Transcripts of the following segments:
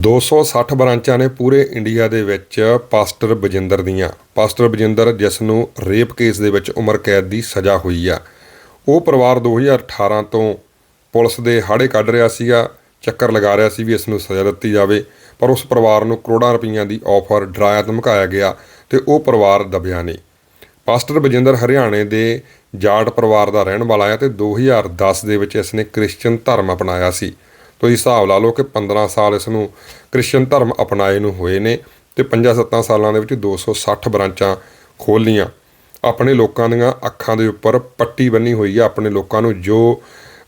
260 ਬ੍ਰਾਂਚਾਂ ਨੇ ਪੂਰੇ ਇੰਡੀਆ ਦੇ ਵਿੱਚ ਪਾਸਟਰ ਬਜਿੰਦਰ ਦੀਆਂ। ਪਾਸਟਰ ਬਜਿੰਦਰ ਜਿਸ ਨੂੰ ਰੇਪ ਕੇਸ ਦੇ ਵਿੱਚ ਉਮਰ ਕੈਦ ਦੀ ਸਜ਼ਾ ਹੋਈ ਆ। ਉਹ ਪਰਿਵਾਰ 2018 ਤੋਂ ਪੁਲਿਸ ਦੇ ਹਾੜੇ ਕੱਢ ਰਿਹਾ ਸੀਗਾ, ਚੱਕਰ ਲਗਾ ਰਿਹਾ ਸੀ ਵੀ ਇਸ ਨੂੰ ਸਜ਼ਾ ਦਿੱਤੀ ਜਾਵੇ, ਪਰ ਉਸ ਪਰਿਵਾਰ ਨੂੰ ਕਰੋੜਾਂ ਰੁਪਈਆਂ ਦੀ ਆਫਰ ਡਰਾਇਆ ਧਮਕਾਇਆ ਗਿਆ ਤੇ ਉਹ ਪਰਿਵਾਰ ਦਬਿਆ ਨਹੀਂ। ਪਾਸਟਰ ਬਜਿੰਦਰ ਹਰਿਆਣੇ ਦੇ ਜਾਟ ਪਰਿਵਾਰ ਦਾ ਰਹਿਣ ਵਾਲਾ ਹੈ ਤੇ 2010 ਦੇ ਵਿੱਚ ਇਸ ਨੇ ਕ੍ਰਿਸਚੀਅਨ ਧਰਮ ਅਪਣਾਇਆ ਸੀ। ਤੁਸੀਂ ਹਿਸਾਬ ਲਾ ਲਓ ਕਿ 15 ਸਾਲ ਇਸ ਨੂੰ ਕ੍ਰਿਸਚੀਅਨ ਧਰਮ ਅਪਣਾਏ ਨੂੰ ਹੋਏ ਨੇ ਤੇ 5-7 ਸਾਲਾਂ ਦੇ ਵਿੱਚ 260 ਬ੍ਰਾਂਚਾਂ ਖੋਲ੍ਹੀਆਂ ਆਪਣੇ ਲੋਕਾਂ ਦੀਆਂ ਅੱਖਾਂ ਦੇ ਉੱਪਰ ਪੱਟੀ ਬੰਨੀ ਹੋਈ ਹੈ ਆਪਣੇ ਲੋਕਾਂ ਨੂੰ ਜੋ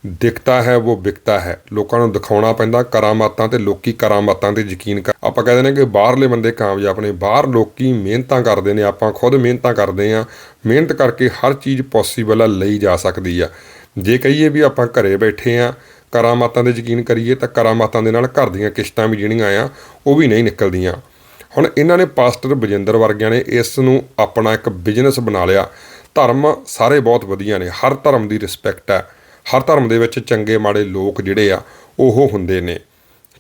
ਦਿਖਤਾ ਹੈ, ਉਹ ਵਿਕਤਾ ਹੈ। ਲੋਕਾਂ ਨੂੰ ਦਿਖਾਉਣਾ ਪੈਂਦਾ, ਕਰਾਮਾਤਾਂ ਤੇ ਲੋਕੀ ਕਰਾਮਾਤਾਂ ਤੇ ਯਕੀਨ ਕਰ ਆਪਾਂ ਕਹਿੰਦੇ ਨੇ ਕਿ ਬਾਹਰਲੇ ਬੰਦੇ ਕਾਮਯਾਬ ਨੇ, ਬਾਹਰ ਲੋਕੀ ਮਿਹਨਤਾਂ ਕਰਦੇ ਨੇ, ਆਪਾਂ ਖੁਦ ਮਿਹਨਤਾਂ ਕਰਦੇ ਆ ਮਿਹਨਤ ਕਰਕੇ ਹਰ ਚੀਜ਼ ਪੋਸੀਬਲ ਆ, ਲਈ ਜਾ ਸਕਦੀ ਆ। ਜੇ ਕਹੀਏ ਵੀ ਆਪਾਂ ਘਰੇ ਬੈਠੇ ਆ ਕਰਾਮਾਤਾਂ ਦੇ ਯਕੀਨ ਕਰੀਏ ਤਾਂ ਕਰਾਮਾਤਾਂ ਦੇ ਨਾਲ ਘਰ ਦੀਆਂ ਕਿਸ਼ਤਾਂ ਵੀ ਜਿਹੜੀਆਂ ਆ, ਉਹ ਵੀ ਨਹੀਂ ਨਿਕਲਦੀਆਂ। ਹੁਣ ਇਹਨਾਂ ਨੇ ਪਾਸਟਰ ਬਜਿੰਦਰ ਵਰਗਿਆਂ ਨੇ ਇਸ ਨੂੰ ਆਪਣਾ ਇੱਕ ਬਿਜ਼ਨਸ ਬਣਾ ਲਿਆ। ਧਰਮ ਸਾਰੇ ਬਹੁਤ ਵਧੀਆ ਨੇ, ਹਰ ਧਰਮ ਦੀ ਰਿਸਪੈਕਟ ਹੈ। ਹਰ ਧਰਮ ਦੇ ਵਿੱਚ ਚੰਗੇ ਮਾੜੇ ਲੋਕ ਜਿਹੜੇ ਆ, ਉਹ ਹੁੰਦੇ ਨੇ।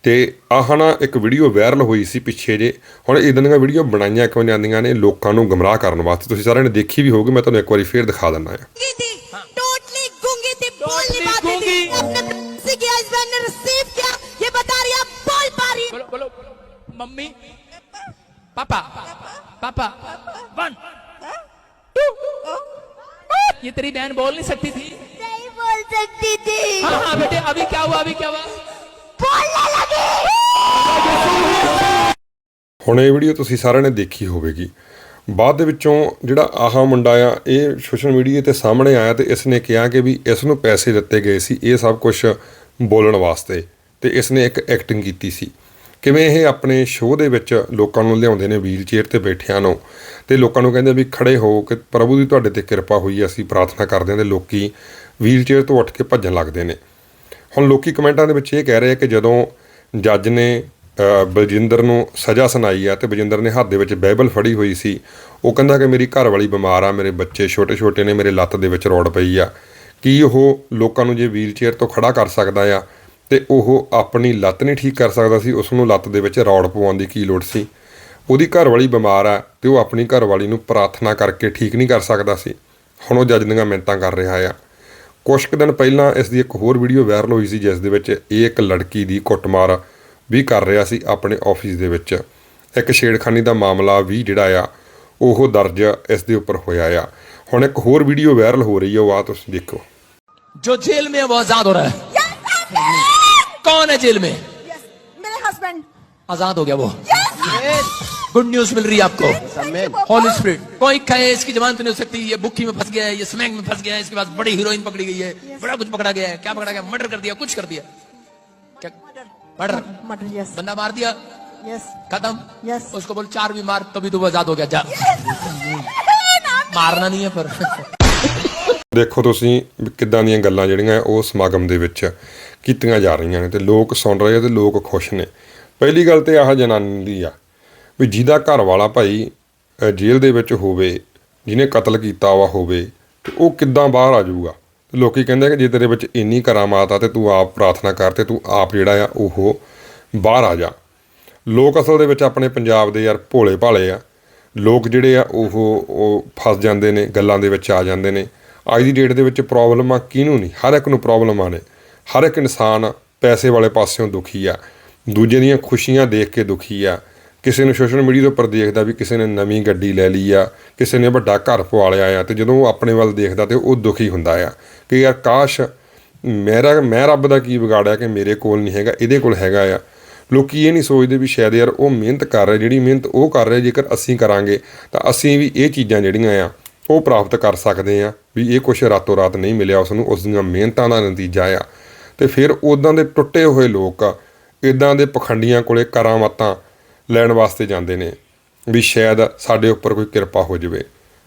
ਤੇ ਆਹ ਨਾ ਇੱਕ ਵੀਡੀਓ ਵਾਇਰਲ ਹੋਈ ਸੀ ਪਿੱਛੇ ਜੇ। ਹੁਣ ਇਦਾਂ ਦੀਆਂ ਵੀਡੀਓ ਬਣਾਈਆਂ ਕਿਉਂ ਜਾਂਦੀਆਂ ਨੇ, ਲੋਕਾਂ ਨੂੰ ਗਮਰਾਹ ਕਰਨ ਵਾਸਤੇ। ਤੁਸੀਂ ਸਾਰਿਆਂ ਨੇ ਦੇਖੀ ਵੀ ਹੋਊਗੀ, ਮੈਂ ਤੁਹਾਨੂੰ ਇੱਕ ਵਾਰੀ ਫੇਰ ਦਿਖਾ ਦਿੰਦਾ ਆ किया इस बहन ने रिसीव किया ये बता रही है अब बोल पा रही है। बोलो बोलो मम्मी पापा पापा वन टू ये तेरी बहन बोल नहीं सकती थी नहीं बोल सकती थी हाँ हाँ बेटे अभी क्या हुआ अभी क्या हुआ बोलने लगी ਹੁਣ ਇਹ ਵੀਡੀਓ ਤੁਸੀਂ ਸਾਰਿਆਂ ਨੇ ਦੇਖੀ ਹੋਵੇਗੀ ਬਾਅਦ ਦੇ ਵਿੱਚੋਂ ਜਿਹੜਾ ਆਹਾ ਮੁੰਡਾ ਆ ਇਹ ਸੋਸ਼ਲ ਮੀਡੀਆ ਤੇ ਸਾਹਮਣੇ ਆਇਆ ਤੇ ਇਸ ਨੇ ਕਿਹਾ ਕਿ ਵੀ ਇਸ ਨੂੰ ਪੈਸੇ ਦਿੱਤੇ ਗਏ ਸੀ ਇਹ ਸਭ ਕੁਝ ਬੋਲਣ ਵਾਸਤੇ ਤੇ ਇਸ ਨੇ ਇੱਕ ਐਕਟਿੰਗ ਕੀਤੀ ਸੀ। ਕਿਵੇਂ ਇਹ ਆਪਣੇ ਸ਼ੋਅ ਦੇ ਵਿੱਚ ਲੋਕਾਂ ਨੂੰ ਲਿਆਉਂਦੇ ਨੇ ਵੀਲ ਚੇਅਰ ਤੇ ਬੈਠਿਆਂ ਨੂੰ ਤੇ ਲੋਕਾਂ ਨੂੰ ਕਹਿੰਦੇ ਵੀ ਖੜੇ ਹੋ ਕਿ ਪ੍ਰਭੂ ਦੀ ਤੁਹਾਡੇ ਤੇ ਕਿਰਪਾ ਹੋਈ, ਅਸੀਂ ਪ੍ਰਾਰਥਨਾ ਕਰਦੇ ਹਾਂ ਤੇ ਲੋਕੀ ਵੀਲ ਚੇਅਰ ਤੋਂ ਉੱਠ ਕੇ ਭੱਜਣ ਲੱਗਦੇ ਨੇ। ਹੁਣ ਲੋਕੀ ਕਮੈਂਟਾਂ ਦੇ ਵਿੱਚ ਇਹ ਕਹਿ ਰਹੇ ਆ ਕਿ ਜਦੋਂ ਜੱਜ ਨੇ ਬਲਜਿੰਦਰ ਨੂੰ ਸਜ਼ਾ ਸੁਣਾਈ ਆ ਤੇ ਬਲਜਿੰਦਰ ਨੇ ਹੱਥ ਦੇ ਵਿੱਚ ਬਾਈਬਲ ਫੜੀ ਹੋਈ ਸੀ, ਉਹ ਕਹਿੰਦਾ ਕਿ ਮੇਰੀ ਘਰ ਵਾਲੀ ਬਿਮਾਰ ਆ, ਮੇਰੇ ਬੱਚੇ ਛੋਟੇ ਛੋਟੇ ਨੇ, ਮੇਰੇ ਲੱਤ ਦੇ ਵਿੱਚ ਰੋੜ ਪਈ ਆ। ਕੀ ਉਹ ਲੋਕਾਂ ਨੂੰ ਜੇ ਵੀਲ ਚੇਅਰ ਤੋਂ ਖੜਾ ਕਰ ਸਕਦਾ ਆ ਤੇ ਉਹ ਆਪਣੀ ਲੱਤ ਨਹੀਂ ਠੀਕ ਕਰ ਸਕਦਾ ਸੀ, ਉਸ ਨੂੰ ਲੱਤ ਦੇ ਵਿੱਚ ਰੌੜ ਪਵਾਉਣ ਦੀ ਕੀ ਲੋੜ ਸੀ? ਉਹਦੀ ਘਰ ਵਾਲੀ ਬਿਮਾਰ ਆ ਤੇ ਉਹ ਆਪਣੀ ਘਰ ਵਾਲੀ ਨੂੰ ਪ੍ਰਾਰਥਨਾ ਕਰਕੇ ਠੀਕ ਨਹੀਂ ਕਰ ਸਕਦਾ ਸੀ। ਹੁਣ ਉਹ ਜੱਜ ਦੀਆਂ ਮਿੰਤਾਂ ਕਰ ਰਿਹਾ ਆ। ਕੁਝ ਕੁ ਦਿਨ ਪਹਿਲਾਂ ਇਸ ਦੀ ਇੱਕ ਹੋਰ ਵੀਡੀਓ ਵਾਇਰਲ ਹੋਈ ਸੀ, ਜਿਸ ਦੇ ਵਿੱਚ ਇਹ ਇੱਕ ਲੜਕੀ ਦੀ ਕੁੱਟਮਾਰ ਵੀ ਕਰ ਰਿਹਾ ਸੀ ਆਪਣੇ ਆਫਿਸ ਦੇ ਵਿੱਚ। ਇੱਕ ਛੇੜਖਾਨੀ ਦਾ ਮਾਮਲਾ ਵੀ ਜਿਹੜਾ ਆ, ਉਹ ਦਰਜ ਇਸ ਦੇ ਉੱਪਰ ਹੋਇਆ ਆ। ਹੁਣ ਇੱਕ ਹੋਰ ਵੀਡੀਓ ਵਾਇਰਲ ਹੋ ਰਹੀ ਹੈ ਉਹ ਆ ਤੁਸੀਂ ਦੇਖੋ जो जेल में है वो आजाद हो रहा है कौन है जेल में Yes, मेरे हस्बैंड आजाद हो गया वो गुड न्यूज मिल रही है आपको हॉली स्पिरिट कोई कहे इसकी जमानत नहीं हो सकती ये बुक्की में फंस गया है ये स्मैक में फंस गया है इसके पास बड़ी हीरोइन पकड़ी गई है बड़ा कुछ पकड़ा गया है क्या पकड़ा गया मर्डर कर दिया कुछ कर दिया क्या मर्डर मटर यस बंदा मार दिया यस खत्म Yes. उसको बोल चार भी मार तभी तो वो आजाद हो गया जा ਮਾਰਨਾ ਨਹੀਂ ਹੈ ਫਿਰ। ਦੇਖੋ ਤੁਸੀਂ ਕਿੱਦਾਂ ਦੀਆਂ ਗੱਲਾਂ ਜਿਹੜੀਆਂ ਉਹ ਸਮਾਗਮ ਦੇ ਵਿੱਚ ਕੀਤੀਆਂ ਜਾ ਰਹੀਆਂ ਨੇ ਤੇ ਲੋਕ ਸੁਣ ਰਹੇ ਤੇ ਲੋਕ ਖੁਸ਼ ਨੇ। ਪਹਿਲੀ ਗੱਲ ਤੇ ਆਹ ਜਨਾਨੀ ਦੀ ਆ ਵੀ ਜਿਹਦਾ ਘਰ ਵਾਲਾ ਭਾਈ ਜੇਲ੍ਹ ਦੇ ਵਿੱਚ ਹੋਵੇ, ਜਿਹਨੇ ਕਤਲ ਕੀਤਾ ਵਾ ਹੋਵੇ, ਤੇ ਉਹ ਕਿੱਦਾਂ ਬਾਹਰ ਆ ਜਾਊਗਾ? ਲੋਕੀ ਕਹਿੰਦੇ ਕਿ ਜੇ ਤੇਰੇ ਵਿੱਚ ਇੰਨੀ ਕਰਾਮਾਤ ਆ ਤੇ ਤੂੰ ਆਪ ਪ੍ਰਾਰਥਨਾ ਕਰ ਤੇ ਤੂੰ ਆਪ ਜਿਹੜਾ ਆ ਉਹ ਬਾਹਰ ਆ ਜਾ। ਲੋਕ ਅਸਲ ਦੇ ਵਿੱਚ ਆਪਣੇ ਪੰਜਾਬ ਦੇ ਯਾਰ ਭੋਲੇ ਭਾਲੇ ਆ। ਲੋਕ ਜਿਹੜੇ ਆ, ਉਹ ਉਹ ਫਸ ਜਾਂਦੇ ਨੇ, ਗੱਲਾਂ ਦੇ ਵਿੱਚ ਆ ਜਾਂਦੇ ਨੇ। ਅੱਜ ਦੀ ਡੇਟ ਦੇ ਵਿੱਚ ਪ੍ਰੋਬਲਮਾਂ ਕਿਹਨੂੰ ਨਹੀਂ? ਹਰ ਇੱਕ ਨੂੰ ਪ੍ਰੋਬਲਮਾਂ ਨੇ ਹਰ ਇੱਕ ਇਨਸਾਨ ਪੈਸੇ ਵਾਲੇ ਪਾਸਿਓਂ ਦੁਖੀ ਆ। ਦੂਜੇ ਦੀਆਂ ਖੁਸ਼ੀਆਂ ਦੇਖ ਕੇ ਦੁਖੀ ਆ। ਕਿਸੇ ਨੂੰ ਸੋਸ਼ਲ ਮੀਡੀਆ ਦੇ ਉੱਪਰ ਦੇਖਦਾ ਵੀ ਕਿਸੇ ਨੇ ਨਵੀਂ ਗੱਡੀ ਲੈ ਲਈ ਆ, ਕਿਸੇ ਨੇ ਵੱਡਾ ਘਰ ਪਵਾ ਲਿਆ ਆ ਤੇ ਜਦੋਂ ਉਹ ਆਪਣੇ ਵੱਲ ਦੇਖਦਾ ਤੇ ਉਹ ਦੁਖੀ ਹੁੰਦਾ ਆ ਕਿ ਯਾਰ ਕਾਸ਼ ਮੇਰਾ, ਮੈਂ ਰੱਬ ਦਾ ਕੀ ਵਿਗਾੜਿਆ ਕਿ ਮੇਰੇ ਕੋਲ ਨਹੀਂ ਹੈਗਾ, ਇਹਦੇ ਕੋਲ ਹੈਗਾ ਆ। ਲੋਕੀ ਇਹ ਨਹੀਂ ਸੋਚਦੇ ਵੀ ਸ਼ਾਇਦ ਯਾਰ ਉਹ ਮਿਹਨਤ ਕਰ ਰਿਹਾ, ਜਿਹੜੀ ਮਿਹਨਤ ਉਹ ਕਰ ਰਿਹਾ, ਜੇਕਰ ਅਸੀਂ ਕਰਾਂਗੇ, ਤਾਂ ਅਸੀਂ ਵੀ ਇਹ ਚੀਜ਼ਾਂ ਜਿਹੜੀਆਂ ਆ, ਉਹ ਪ੍ਰਾਪਤ ਕਰ ਸਕਦੇ ਆ, ਵੀ ਇਹ ਕੁਛ ਰਾਤੋਂ ਰਾਤ ਨਹੀਂ ਮਿਲਿਆ ਉਸ ਨੂੰ ਉਸ ਦੀਆਂ ਮਿਹਨਤਾਂ ਦਾ ਨਤੀਜਾ ਆ। ਤੇ ਫਿਰ ਉਦਾਂ ਦੇ ਟੁੱਟੇ ਹੋਏ ਲੋਕ ਇਦਾਂ ਦੇ ਪਖੰਡੀਆਂ ਕੋਲੇ ਕਰਾਮਾਤਾਂ ਲੈਣ ਵਾਸਤੇ ਜਾਂਦੇ ਨੇ, ਵੀ ਸ਼ਾਇਦ ਸਾਡੇ ਉੱਪਰ ਕੋਈ ਕਿਰਪਾ ਹੋ ਜਾਵੇ,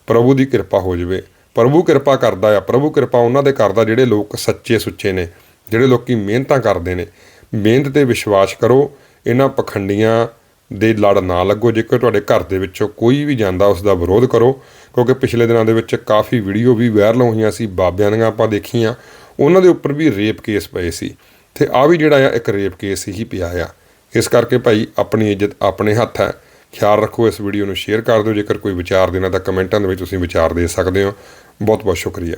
ਪ੍ਰਭੂ ਦੀ ਕਿਰਪਾ ਹੋ ਜਾਵੇ। ਪ੍ਰਭੂ ਕਿਰਪਾ ਕਰਦਾ ਆ, ਪ੍ਰਭੂ ਕਿਰਪਾ ਉਹਨਾਂ ਦੇ ਕਰਦਾ ਜਿਹੜੇ ਲੋਕ ਸੱਚੇ ਸੁੱਚੇ ਨੇ, ਜਿਹੜੇ ਲੋਕੀ ਮਿਹਨਤਾਂ ਕਰਦੇ ਨੇ। ਮਿਹਨਤ ਤੇ ਵਿਸ਼ਵਾਸ ਕਰੋ, ਇਹਨਾਂ ਪਖੰਡੀਆਂ ਦੇ ਲੜ ਨਾ ਲੱਗੋ। ਜੇਕਰ ਤੁਹਾਡੇ ਘਰ ਦੇ ਵਿੱਚੋਂ ਕੋਈ ਵੀ ਜਾਂਦਾ ਉਸ ਦਾ ਵਿਰੋਧ ਕਰੋ, ਕਿਉਂਕਿ ਪਿਛਲੇ ਦਿਨਾਂ ਦੇ ਵਿੱਚ ਕਾਫੀ ਵੀਡੀਓ ਵੀ ਵਾਇਰਲ ਹੋਈਆਂ ਸੀ, ਬਾਬਿਆਂ ਦੀਆਂ ਆਪਾਂ ਦੇਖੀਆਂ। ਉਹਨਾਂ ਦੇ ਉੱਪਰ ਵੀ ਰੇਪ ਕੇਸ ਪਏ ਸੀ ਤੇ ਆ ਵੀ ਜਿਹੜਾ ਆ, ਇੱਕ ਰੇਪ ਕੇਸ ਹੀ ਪਿਆ ਆ। ਇਸ ਕਰਕੇ ਭਾਈ, ਆਪਣੀ ਇੱਜ਼ਤ ਆਪਣੇ ਹੱਥ ਹੈ। ਖਿਆਲ ਰੱਖੋ, ਇਸ ਵੀਡੀਓ ਨੂੰ ਸ਼ੇਅਰ ਕਰ ਦਿਓ। ਜੇਕਰ ਕੋਈ ਵਿਚਾਰ ਦੇਣਾ ਤਾਂ ਕਮੈਂਟਾਂ ਦੇ ਵਿੱਚ ਤੁਸੀਂ ਵਿਚਾਰ ਦੇ ਸਕਦੇ ਹੋ। ਬਹੁਤ ਬਹੁਤ ਸ਼ੁਕਰੀਆ।